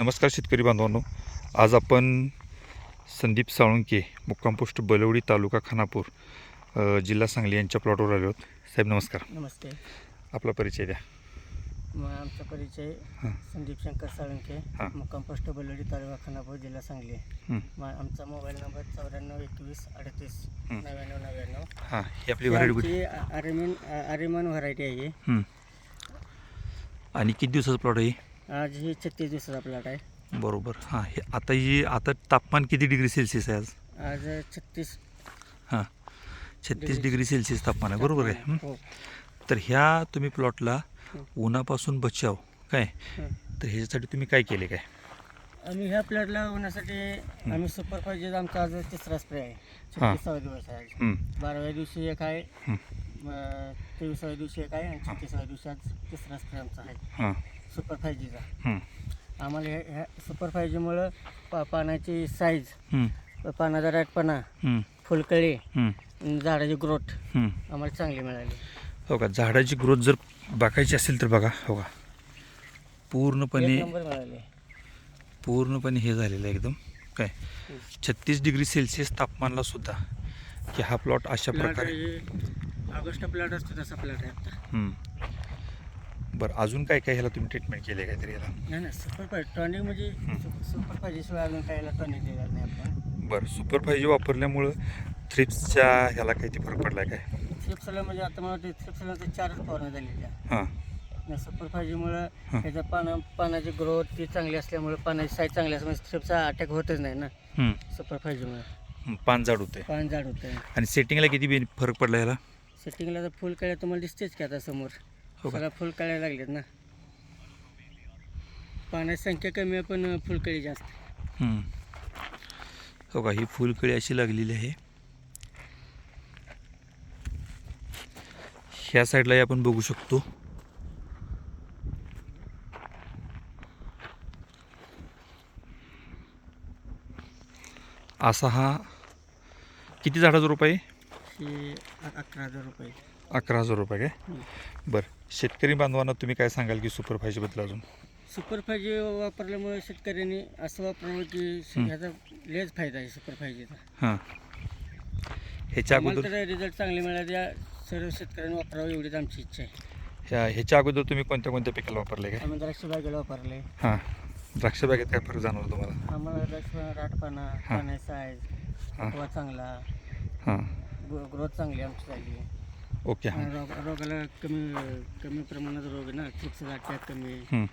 नमस्कार शेतकरी बांधवांनो. आज आपण संदीप साळुंके मुक्काम पोस्ट बलवडी तालुका खानापूर जिल्हा सांगली यांच्या प्लॉटवर आलो आहोत. साहेब नमस्कार. नमस्ते. आपला परिचय द्या. मग आमचा परिचय. संदीप शंकर साळुंके हां. मुक्काम पोस्ट बलवडी तालुका खानापूर जिल्हा सांगली. आमचा मोबाईल नंबर चौऱ्याण्णव एकवीस अडतीस हं. नव्याण्णव नव्याण्णव. हां ही आपली व्हरायटी आर्यमन आर्यमान व्हरायटी आहे. आणि किती दिवसाचा प्लॉट आहे आज ही छत्तीस दिवसाचा प्लॉट आहे बरोबर हां हे आता ही आता तापमान किती डिग्री सेल्सिअस आहे आज आज छत्तीस हां छत्तीस डिग्री. सेल्सिअस तापमान आहे बरोबर आहे हं? हो तर ह्या तुम्ही प्लॉटला हं. उन्हापासून बचाव काय हं. तर ह्याच्यासाठी तुम्ही काय केले काय आम्ही ह्या प्लॉटला होण्यासाठी आम्ही सुपर आमचा आज तिसरा स्प्रे आहे छत्तीसावा दिवस आहे आज. हं. बाराव्या दिवशी एक आहे हं. तेविसाव्या दिवशी एक आहे आणि छत्तीसाव्या दिवशी आज तिसरा स्प्रे आमचा आहे. हां. सुपर फायजीचा हं. आम्हाला ह्या ह्या सुपर फायजीमुळं पा पानाची साईज हं. पानाचा राटपणा हं. फुलकळी हं. आणि झाडाची ग्रोथ हं. आम्हाला चांगली मिळाली. हो का? झाडाची ग्रोथ जर बघायची असेल तर बघा हो का? एक पूर्णपणे नंबर मिळाली. पूर्णपणे हे झालेलं आहे एकदम. काय? छत्तीस डिग्री सेल्सिअस तापमानला सुद्धा की हा प्लॉट अशा प्रकारे ऑगस्ट प्लॉट असतो तसा प्लॉट आहे आता. हं. बरं अजून काय काय ह्याला तुम्ही ट्रीटमेंट केली आहे काहीतरी याला? नाही नाही सुपर फाय टॉनिक म्हणजे सुपर फायजीशिवाय अजून काही टॉनिक दिलेलं नाही आपण. बरं सुपर फायजी वापरल्यामुळं थ्रिप्सच्या ह्याला काही फरक पडला आहे काय थ्रिप्सला म्हणजे आता मला ते थ्रिप्सला चारच फवारण्या झालेल्या हां. नाही सुपर फायजीमुळं हं. त्याच्या पाना पानाची ग्रोथ ती चांगली असल्यामुळे पानाची साईज चांगली असल्यामुळे थ्रिप्सचा अटॅक होतच नाही ना. हं. सुपर फायजीमुळे हं. पान जाड होते पान जाड होतं आणि सेटिंगला किती फरक पडला ह्याला? सेटिंगला तर फुल कळ्या तुम्हाला दिसतेच की आता समोर. हो का? सगळ्या फुल कळ्या लागल्यात ना. पाण्याची संख्या कमी आहे पण फुलकळी जास्त. हं. हो का? ही फुलकळी अशी लागलेली आहे. ह्या साईडलाही आपण बघू शकतो. असा हा किती झाडाचा रुपये ही अकरा हजार रुपये. अकरा हजार रुपये काय. बरं. शेतकरी बांधवांना तुम्ही काय सांगाल की सुपर फायजीबद्दल अजून? सुपर फायजी वापरल्यामुळे शेतकऱ्यांनी असं वापरावं की. ह्याचा लेच फायदा आहे सुपर फायजीचा हां. ह्याच्या आम्हाला अगोदर तर रिझल्ट चांगले मिळाले. या सर्व शेतकऱ्यांनी वापरावं एवढीच आमची इच्छा आहे. ह्या ह्याच्या अगोदर तुम्ही कोणत्या कोणत्या पिकाला वापरले काय? आम्ही द्राक्ष बागेला वापरले. हां. द्राक्ष बागेत काय फरक जाणवला तुम्हाला? आम्हाला द्राक्ष राटपाना हां. पाण्याचा साईज हां. फुटवा चांगला. हां. ग्रोथ चांगली आमची झाली ओके हां. रोग रोगाला कमी कमी प्रमाणात रोग आहे ना चिप्सचा अटॅक कमी. हं.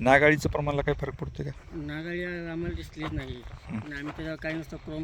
नागाळीचं प्रमाणाला काय फरक पडतो का? नागाळी आम्हाला दिसलीच नाही. आणि आम्ही त्याच्यावर काही नसतं क्रोम